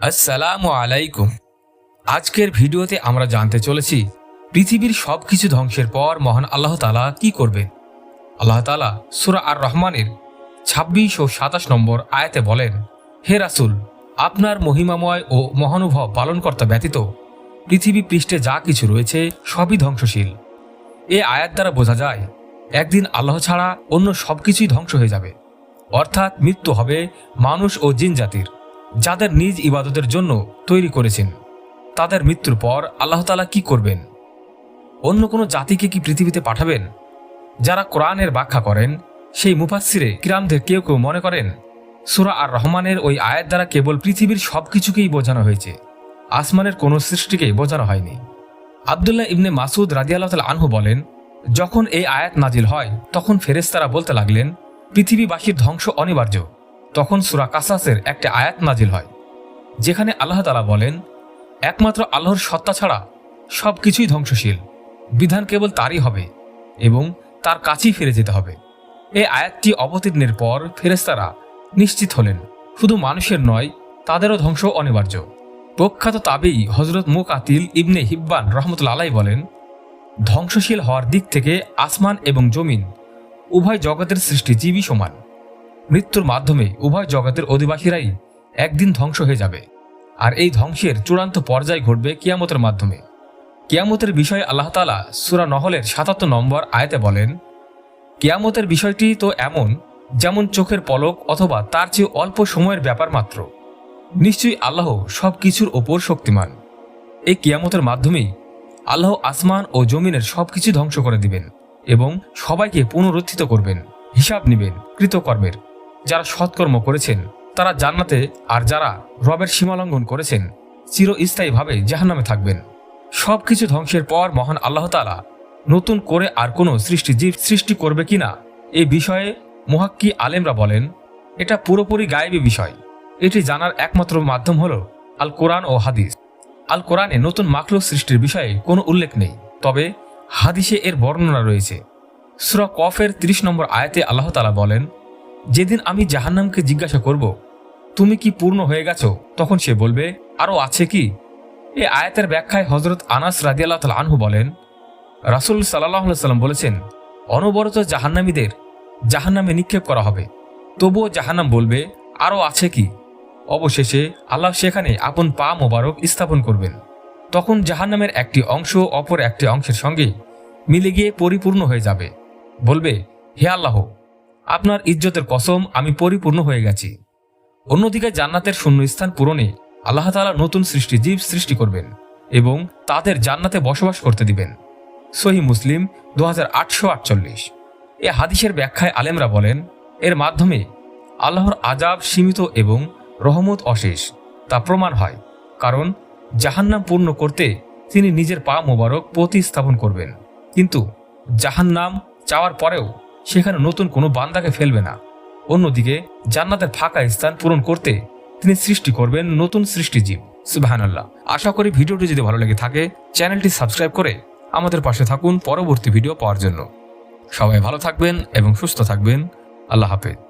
আসসালামু আলাইকুম। আজকের ভিডিওতে আমরা জানতে চলেছি, পৃথিবীর সব কিছু ধ্বংসের পর মহান আল্লাহ তালা কি করবেন আল্লাহ তালা সুরা আর রহমানের ছাব্বিশ ও সাতাশ নম্বর আয়াতে বলেন, হে রাসুল, আপনার মহিমাময় ও মহানুভব পালনকর্তা ব্যতীত পৃথিবী পৃষ্ঠে যা কিছু রয়েছে সবই ধ্বংসশীল। এ আয়াত দ্বারা বোঝা যায়, একদিন আল্লাহ ছাড়া অন্য সব কিছুই ধ্বংস হয়ে যাবে। অর্থাৎ মৃত্যু হবে মানুষ ও জিন জাতির। যাদের নিজ ইবাদতের জন্য তৈরি করেছেন, তাদের মৃত্যুর পর আল্লাহ তালা কি করবেন? অন্য কোনো জাতিকে কি পৃথিবীতে পাঠাবেন? যারা কোরআনের ব্যাখ্যা করেন, সেই মুফাসিরে কিরামদের কেউ কেউ মনে করেন? সুরা আর রহমানের ওই আয়াত দ্বারা কেবল পৃথিবীর সব কিছুকেই বোঝানো হয়েছে, আসমানের কোনো সৃষ্টিকেই বোঝানো হয়নি। আবদুল্লাহ ইবনে মাসুদ রাজিয়াল্লাহ তাল আনহু বলেন, যখন এই আয়াত নাজিল হয়, তখন ফেরেস্তারা বলতে লাগলেন, পৃথিবীবাসীর ধ্বংস অনিবার্য। তখন সুরা কাসাসের একটি আয়াত নাজিল হয়, যেখানে আল্লাহ তালা বলেন, একমাত্র আল্লাহর সত্তা ছাড়া সব কিছুই ধ্বংসশীল। বিধান কেবল তারই হবে এবং তার কাছেই ফিরে যেতে হবে। এই আয়াতটি অবতীর্ণের পর ফেরেস্তারা নিশ্চিত হলেন, শুধু মানুষের নয়, তাদেরও ধ্বংস অনিবার্য। প্রখ্যাত তাবেই হজরত মুখ মুকাতিল ইবনে হিব্বান রহমতুল্লা আলাই বলেন, ধ্বংসশীল হওয়ার দিক থেকে আসমান এবং জমিন উভয় জগতের সৃষ্টি জীবই সমান। মৃত্যুর মাধ্যমে উভয় জগতের অধিবাসীরাই একদিন ধ্বংস হয়ে যাবে। আর এই ধ্বংসের চূড়ান্ত পর্যায় ঘটবে কিয়ামতের মাধ্যমে। কিয়ামতের বিষয়ে আল্লাহ তালা সুরা নহলের সাতাত্তর নম্বর আয়তে বলেন, কিয়ামতের বিষয়টি তো এমন, যেমন চোখের পলক অথবা তার চেয়ে অল্প সময়ের ব্যাপার মাত্র। নিশ্চয়ই আল্লাহ সব কিছুর ওপর শক্তিমান। এই কিয়ামতের মাধ্যমেই আল্লাহ আসমান ও জমিনের সব কিছু ধ্বংস করে দিবেন এবং সবাইকে পুনরুত্থিত করবেন, হিসাব নিবেন, কৃতকর্মের। যারা সৎকর্ম করেছেন, তারা জান্নাতে আর যারা রবের সীমালঙ্ঘন করেছেন, চিরস্থায়ীভাবে জাহান্নামে থাকবেন। সব কিছু ধ্বংসের পর মহান আল্লাহ তালা নতুন করে আর কোনো সৃষ্টি জীব সৃষ্টি করবে কিনা এই বিষয়ে মুহাক্কি আলেমরা বলেন, এটা পুরোপুরি গায়েবী বিষয়। এটি জানার একমাত্র মাধ্যম হল আল কোরআন ও হাদিস। আল কোরআনে নতুন মাকলুক সৃষ্টির বিষয়ে কোনো উল্লেখ নেই, তবে হাদিসে এর বর্ণনা রয়েছে। সুরা কফের ৩০ নম্বর আয়াতে আল্লাহ তালা বলেন যেদিন আমি জাহান্নামকে জিজ্ঞাসা করব, তুমি কি পূর্ণ হয়ে গেছো? তখন সে বলবে আরও আছে কি? এ আয়াতের ব্যাখ্যায় হজরত আনাস রাদিয়াল্লাহ তাল আনহু বলেন, রাসুল সাল্লাহ সাল্লাম বলেছেন, অনবরত জাহান্নামীদের জাহান্নামে নিক্ষেপ করা হবে। তবুও জাহান্নাম বলবে আরও আছে কি? অবশেষে আল্লাহ সেখানে আপন পা মোবারক স্থাপন করবেন। তখন জাহান্নামের একটি অংশ অপর একটি অংশের সঙ্গে মিলে গিয়ে পরিপূর্ণ হয়ে যাবে। বলবে, হে আল্লাহ আপনার ইজ্জতের কসম আমি পরিপূর্ণ হয়ে গেছি। অন্যদিকে জান্নাতের শূন্যস্থান পূরণে আল্লাহ তাআলা নতুন সৃষ্টি জীব সৃষ্টি করবেন এবং তাদের জান্নাতে বসবাস করতে দিবেন। সহি মুসলিম দু হাজার আটশো আটচল্লিশ। এ হাদিসের ব্যাখ্যায় আলেমরা বলেন, এর মাধ্যমে আল্লাহর আজাব সীমিত এবং রহমত অশেষ, তা প্রমাণ হয়। কারণ জাহান্নাম পূর্ণ করতে তিনি নিজের পা মোবারক প্রতিস্থাপন করবেন। কিন্তু জাহান্নাম চাওয়ার পরেও সেখানে নতুন কোনো বান্দাকে ফেলবে না। অন্যদিকে, জান্নাতের ফাঁকা স্থান পূরণ করতে তিনি সৃষ্টি করবেন নতুন সৃষ্টিজীব সুবাহানাল্লাহ। আশা করি ভিডিওটি যদি ভালো লেগে থাকে, চ্যানেলটি সাবস্ক্রাইব করে আমাদের পাশে থাকুন পরবর্তী ভিডিও পাওয়ার জন্য। সবাই ভালো থাকবেন এবং সুস্থ থাকবেন। আল্লাহ হাফেজ।